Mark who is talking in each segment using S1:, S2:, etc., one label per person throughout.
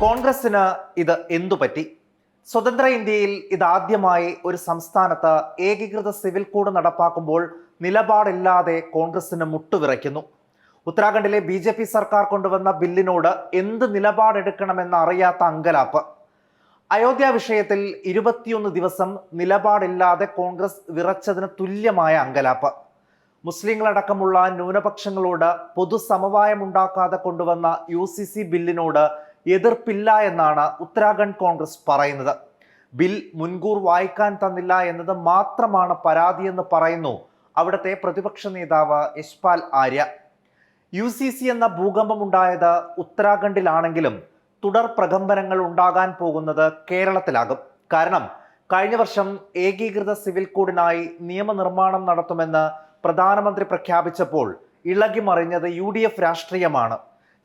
S1: കോൺഗ്രസിന് ഇത് എന്തു പറ്റി സ്വതന്ത്ര ഇന്ത്യയിൽ ഇതാദ്യമായി ഒരു സംസ്ഥാനത്ത് ഏകീകൃത സിവിൽ കോഡ് നടപ്പാക്കുമ്പോൾ നിലപാടില്ലാതെ കോൺഗ്രസിന് മുട്ടുവിറയ്ക്കുന്നു. ഉത്തരാഖണ്ഡിലെ ബി ജെ പി സർക്കാർ കൊണ്ടുവന്ന ബില്ലിനോട് എന്ത് നിലപാടെടുക്കണമെന്ന് അറിയാത്ത അങ്കലാപ്പ്. അയോധ്യ വിഷയത്തിൽ ഇരുപത്തിയൊന്ന് ദിവസം നിലപാടില്ലാതെ കോൺഗ്രസ് വിറച്ചതിന് തുല്യമായ അങ്കലാപ്പ്. മുസ്ലിങ്ങളടക്കമുള്ള ന്യൂനപക്ഷങ്ങളോട് പൊതുസമവായമുണ്ടാക്കാതെ കൊണ്ടുവന്ന യു സി സി ബില്ലിനോട് എതിർപ്പില്ല എന്നാണ് ഉത്തരാഖണ്ഡ് കോൺഗ്രസ് പറയുന്നത്. ബിൽ മുൻകൂർ വായിക്കാൻ തന്നില്ല എന്നത് മാത്രമാണ് പരാതിയെന്ന് പറയുന്നു അവിടുത്തെ പ്രതിപക്ഷ നേതാവ് Yashpal Arya. U C C എന്ന ഭൂകമ്പമുണ്ടായത് ഉത്തരാഖണ്ഡിലാണെങ്കിലും തുടർ പ്രകമ്പനങ്ങൾ ഉണ്ടാകാൻ പോകുന്നത് കേരളത്തിലാകും. കാരണം കഴിഞ്ഞ വർഷം ഏകീകൃത സിവിൽ കോഡിനായി നിയമനിർമ്മാണം നടത്തുമെന്ന് പ്രധാനമന്ത്രി പ്രഖ്യാപിച്ചപ്പോൾ ഇളകി മറിഞ്ഞത് യു ഡി എഫ് രാഷ്ട്രീയമാണ്.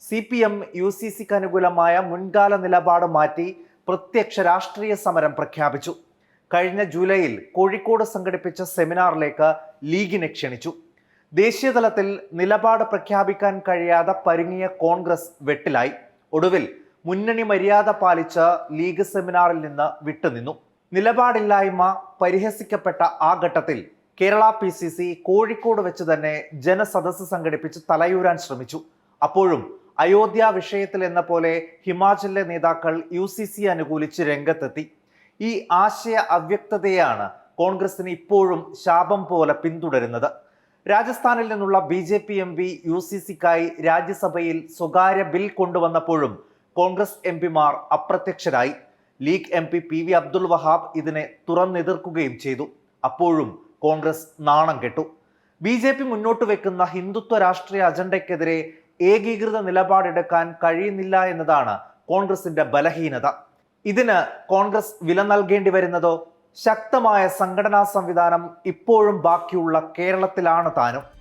S1: C P M U C സിക്ക് അനുകൂലമായ മുൻകാല നിലപാട് മാറ്റി പ്രത്യക്ഷ രാഷ്ട്രീയ സമരം പ്രഖ്യാപിച്ചു. കഴിഞ്ഞ ജൂലൈയിൽ കോഴിക്കോട് സംഘടിപ്പിച്ച സെമിനാറിലേക്ക് ലീഗിനെ ക്ഷണിച്ചു. ദേശീയതലത്തിൽ നിലപാട് പ്രഖ്യാപിക്കാൻ കഴിയാതെ പരുങ്ങിയ കോൺഗ്രസ് വെട്ടിലായി. ഒടുവിൽ മുന്നണി മര്യാദ പാലിച്ച് ലീഗ് സെമിനാറിൽ നിന്ന് വിട്ടുനിന്നു. നിലപാടില്ലായ്മ പരിഹസിക്കപ്പെട്ട ആ ഘട്ടത്തിൽ Kerala P C C Kozhikode വെച്ച് തന്നെ ജനസദസ്സ് സംഘടിപ്പിച്ച് തലയൂരാൻ ശ്രമിച്ചു. അപ്പോഴും അയോധ്യ വിഷയത്തിൽ എന്ന പോലെ ഹിമാചലിലെ നേതാക്കൾ യു സി സി അനുകൂലിച്ച് രംഗത്തെത്തി. ഈ ആശയ അവ്യക്തതയാണ് കോൺഗ്രസിന് ഇപ്പോഴും ശാപം പോലെ പിന്തുടരുന്നത്. രാജസ്ഥാനിൽ നിന്നുള്ള B J P M P U C സിക്കായി രാജ്യസഭയിൽ സ്വകാര്യ ബിൽ കൊണ്ടുവന്നപ്പോഴും കോൺഗ്രസ് എം പിമാർ അപ്രത്യക്ഷരായി. League M P P V Abdul Wahab ഇതിനെ തുറന്നെതിർക്കുകയും ചെയ്തു. അപ്പോഴും കോൺഗ്രസ് നാണം കെട്ടു. ബി ജെ പി മുന്നോട്ട് വെക്കുന്ന ഹിന്ദുത്വ രാഷ്ട്രീയ അജണ്ടയ്ക്കെതിരെ ഏകീകൃത നിലപാടെടുക്കാൻ കഴിയുന്നില്ല എന്നതാണ് കോൺഗ്രസിന്റെ ബലഹീനത. ഇതിന് കോൺഗ്രസ് വില നൽകേണ്ടി വരുന്നതോ? ശക്തമായ സംഘടനാ സംവിധാനം ഇപ്പോഴും ബാക്കിയുള്ള കേരളത്തിലാണ് താനും.